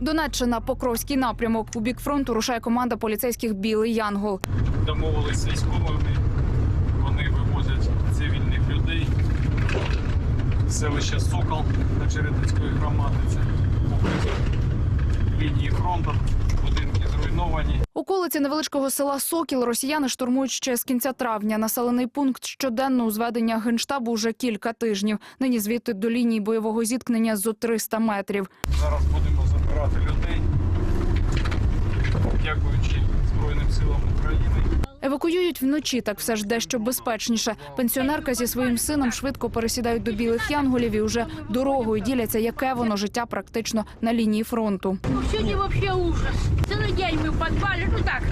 Донеччина, Покровський напрямок. У бік фронту рушає команда поліцейських Білий Янгол. домовились з військовими. Вони вивозять цивільних людей. Селище Сокол на Черетицької громади. Це поблизу лінії фронту. Будинки зруйновані. Околиці невеличкого села Сокіл росіяни штурмують ще з кінця травня. Населений пункт щоденно у зведення генштабу вже кілька тижнів. Нині звідти до лінії бойового зіткнення зо 300 метрів. Зараз будемо забирати людей. Дякуючи Збройним силам України. Евакуюють вночі, так все ж дещо безпечніше. Пенсіонерка зі своїм сином швидко пересідають до білих янголів і вже дорогою діляться, яке воно життя практично на лінії фронту. Ну, Сегодня вообще ужас. Целый день мы в подвале, ну так,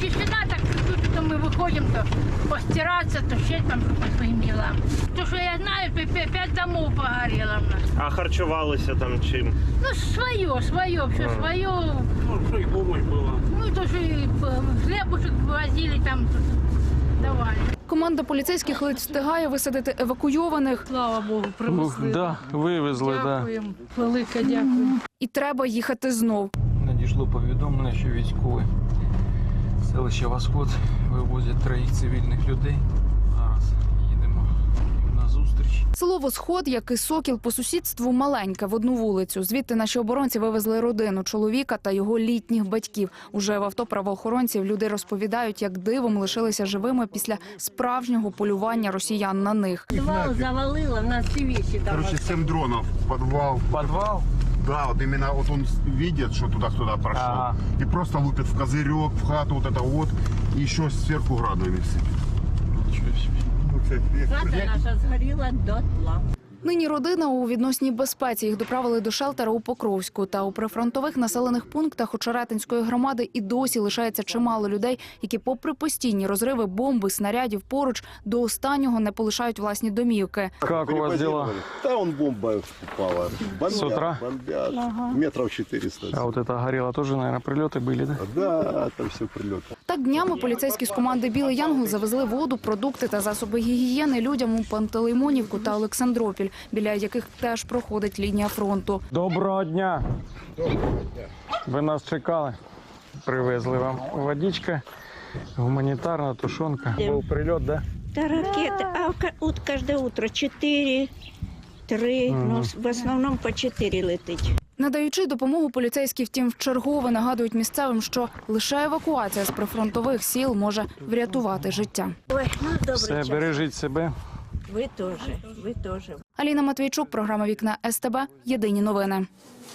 тишина, так то мы выходим, то постираться, то ще там по своим делам. То, что я знаю, пя- пя- пять домов погорело у нас. А харчувалися там чим? Ну, свое, свое, все свое. Ну, що й помощь була. Ну, и то, что и э, хлебушек возили там, тут давали. Команда поліцейських ледь встигає висадити евакуйованих, Слава Богу, привезли. да, вивезли, Дякуємо, велике дякую. і треба їхати знов. Надійшло повідомлення, що військові селище Восход вивозять троїх цивільних людей. Зараз їдемо на зустріч. Село Восход, як і Сокіл, по сусідству маленьке в одну вулицю. Звідти наші оборонці вивезли родину чоловіка та його літніх батьків. Уже в авто правоохоронців люди розповідають, як дивом лишилися живими після справжнього полювання росіян на них. Підвал завалило, в нас всі вещи там. Короче, 7 дронов в подвал. Підвал? Да, вот именно вот он видит, что туда-сюда прошел. Ага. И просто лупит в козырек, в хату вот это вот. И еще сверху градами Хата наша згоріла дотла. Нині родина у відносній безпеці. Їх доправили до шелтера у Покровську. Та у прифронтових населених пунктах Очеретинської громади і досі лишається чимало людей, які, попри постійні розриви бомби, снарядів поруч, до останнього не полишають власні домівки. Як у вас дела? Да, он бомба упала. Бомбят, С утра? Бомбят. Метров 400. А вот это горело тоже, наверное, прилеты были, да? Да, там все прилеты. Так днями поліцейські з команди Білий Янгол завезли воду, продукти та засоби гігієни людям у Пантелеймонівку та Олександропіль, біля яких теж проходить лінія фронту. Доброго дня. Ви нас чекали. Привезли вам водичка, гуманітарна тушонка. Був прильот, да? Да ракеты, а ка- утро 4, 3, ну, в основном по 4 летить. Надаючи допомогу, поліцейські втім вчергове нагадують місцевим, що лише евакуація з прифронтових сіл може врятувати життя. Ой, ну добре. Все, бережіть себе. Ви теж, ви теж. Аліна Матвійчук, програма Вікна СТБ. Єдині новини.